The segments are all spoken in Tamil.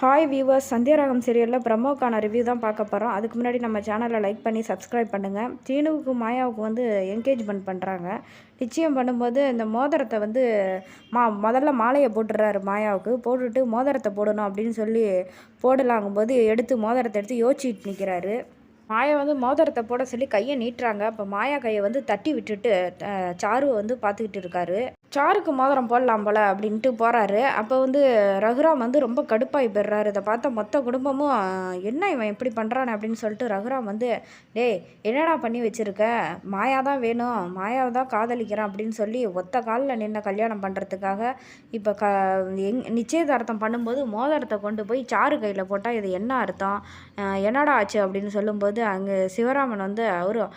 ஹாய் வியூவர்ஸ் சந்தியாராகம் சீரியலில் பிரம்மோக்கான ரிவ்யூ தான் பார்க்க போகிறோம் அதுக்கு முன்னாடி நம்ம சேனலை லைக் பண்ணி சப்ஸ்கிரைப் பண்ணுங்கள் சீனுவுக்கு மாயாவுக்கு வந்து என்கேஜ்மெண்ட் பண்ணுறாங்க நிச்சயம் பண்ணும்போது இந்த மோதிரத்தை வந்து மா முதல்ல மாலையை போட்டுடுறாரு மாயாவுக்கு. போட்டுட்டு மோதிரத்தை போடணும் அப்படின்னு சொல்லி போடலாங்கும்போது எடுத்து மோதிரத்தை எடுத்து யோசிச்சுட்டு நிற்கிறாரு மாயா வந்து மோதிரத்தை போட சொல்லி கையை நீட்டுறாங்க. அப்போ மாயா கையை வந்து தட்டி விட்டுட்டு சாருவை வந்து பார்த்துக்கிட்டு இருக்காரு. சாருக்கு மோதிரம் போடலாம் போல் அப்படின்ட்டு போகிறாரு அப்போ வந்து ரகுராம் வந்து ரொம்ப கடுப்பாகி போயிடுறாரு. இதை பார்த்த மொத்த குடும்பமும் என்ன இவன் எப்படி பண்ணுறானே அப்படின்னு சொல்லிட்டு ரகுராம் வந்து டேய் என்னடா பண்ணி வச்சுருக்க? மாயா தான் வேணும். மாயாவை தான் காதலிக்கிறான். அப்படின்னு சொல்லி ஒத்த காலில் நின்று கல்யாணம் பண்ணுறதுக்காக இப்போ க எங் நிச்சயதார்த்தம் பண்ணும்போது மோதிரத்தை கொண்டு போய் சாரு கையில் போட்டால் இது என்ன அர்த்தம்? என்னடா ஆச்சு? அப்படின்னு சொல்லும்போது அங்கே சிவராமன் வந்து அவரும்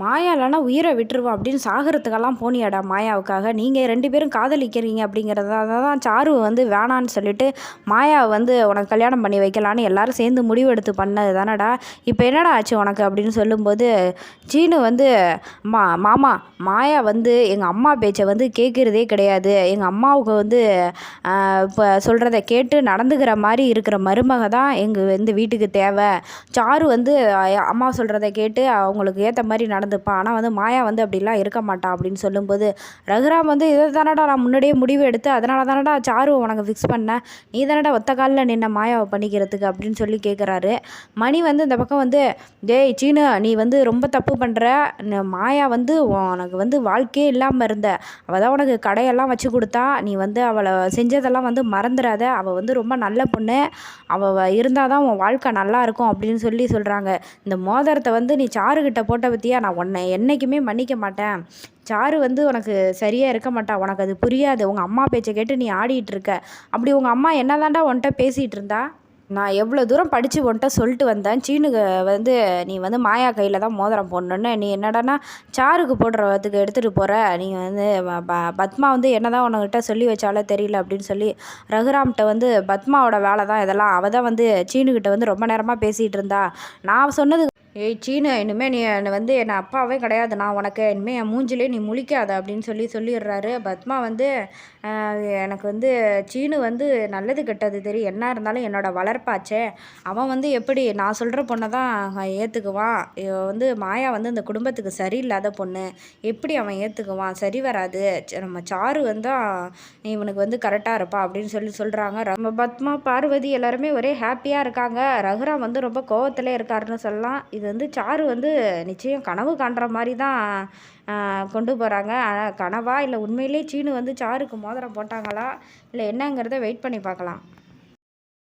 மாயாலனா உயிரை விட்டுருவோம் அப்படின்னு சாகிறதுக்கெல்லாம் போனியாடா மாயாவுக்காக. நீங்கள் ரெண்டு பேரும் காதலிக்கிறீங்க அப்படிங்கிறத தான் சாரு வந்து வேணான்னு சொல்லிட்டு மாயாவை வந்து உனக்கு கல்யாணம் பண்ணி வைக்கலான்னு எல்லாரும் சேர்ந்து முடிவெடுத்து பண்ணது தானடா. இப்போ என்னடா ஆச்சு உனக்கு அப்படின்னு சொல்லும்போது சீனு வந்து மா மாமா மாயா வந்து எங்கள் அம்மா பேச்சை வந்து கேட்குறதே கிடையாது. எங்கள் அம்மாவுக்கு வந்து இப்போ சொல்கிறத கேட்டு நடந்துக்கிற மாதிரி இருக்கிற மருமக தான் எங்கள் இந்த வீட்டுக்கு தேவை. சாரு வந்து அம்மா சொல்கிறத கேட்டு அவங்களுக்கு ஏற்ற மாதிரி நடந்துப்பான் ஆனால் வந்து மாயா வந்து அப்படிலாம் இருக்க மாட்டான் அப்படின்னு சொல்லும்போது ரகுராம் வந்து இதை தானடா நான் முன்னாடியே முடிவு எடுத்து அதனால தானடா சாரு உனக்கு ஃபிக்ஸ் பண்ணேன். நீ தானடா ஒத்த காலில் நின்ன மாயாவை பண்ணிக்கிறதுக்கு அப்படின்னு சொல்லி கேட்குறாரு மணி வந்து இந்த பக்கம் வந்து டேய் சீனு நீ வந்து ரொம்ப தப்பு பண்ணுற மாயா வந்து உனக்கு வந்து வாழ்க்கையே இல்லாமல் இருந்த. அவள் தான் உனக்கு கடையெல்லாம் வச்சு கொடுத்தா. நீ வந்து அவளை செஞ்சதெல்லாம் வந்து மறந்துடாத அவள் வந்து ரொம்ப நல்ல பொண்ணு. அவள் இருந்தால் தான் உன் வாழ்க்கை நல்லா இருக்கும் அப்படின்னு சொல்லி சொல்கிறாங்க இந்த மோதிரத்தை வந்து நீ சாருக்கிட்ட போட்ட பற்றியா நான் உன்னை என்றைக்குமே மன்னிக்க மாட்டேன். சாரு வந்து உனக்கு சரியாக இருக்க மாட்டா. உனக்கு அது புரியாது. உங்கள் அம்மா பேச்சை கேட்டு நீ ஆடிட்டு இருக்க. அப்படி உங்கள் அம்மா என்ன தாண்டா உன்கிட்ட பேசிகிட்டு இருந்தா? நான் எவ்வளோ தூரம் படித்து உன்ட்ட சொல்லிட்டு வந்தேன். சீனுக்கு வந்து நீ வந்து மாயா கையில் தான் மோதிரம் போடணுன்னு நீ என்னடானா சாருக்கு போடுறதுக்கு எடுத்துகிட்டு போகிற நீ வந்து பத்மா வந்து என்ன தான் உனக்கிட்ட சொல்லி வச்சாலே தெரியல அப்படின்னு சொல்லி ரகுராம்கிட்ட வந்து பத்மாவோட வேலை தான் இதெல்லாம். அவள் தான் வந்து சீனுக்கிட்ட வந்து ரொம்ப நேரமாக பேசிகிட்டு இருந்தா. நான் சொன்னது ஏய் சீனு இனிமேல் நீ என்னை வந்து என்னை அப்பாவே கிடையாது. நான் உனக்கு இனிமேல் என் மூஞ்சிலே நீ முழிக்காத அப்படின்னு சொல்லி சொல்லிடுறாரு. பத்மா வந்து எனக்கு வந்து சீனு வந்து நல்லது கெட்டது தெரியும் என்ன இருந்தாலும் என்னோடய வளர்ப்பாச்சே. அவன் வந்து எப்படி நான் சொல்கிற பொண்ணை தான் ஏற்றுக்குவான் வந்து மாயா வந்து இந்த குடும்பத்துக்கு சரியில்லாத பொண்ணு. எப்படி அவன் ஏற்றுக்குவான் சரி வராது. நம்ம சாரு வந்தால் இவனுக்கு வந்து கரெக்டாக இருப்பா அப்படின்னு சொல்லி சொல்கிறாங்க நம்ம பத்மா பார்வதி எல்லாருமே ஒரே ஹாப்பியாக இருக்காங்க. ரகுராம் வந்து ரொம்ப கோவத்தில் இருக்காருன்னு சொல்லலாம். இது வந்து சாரு வந்து நிச்சயம் கனவு காண்ற மாதிரி தான் கொண்டு போகிறாங்க ஆனால் கனவா இல்லை உண்மையிலே சீனு வந்து சாருக்கு மோதிரம் போட்டாங்களா? இல்லை என்னங்கிறத வெயிட் பண்ணி பார்க்கலாம்.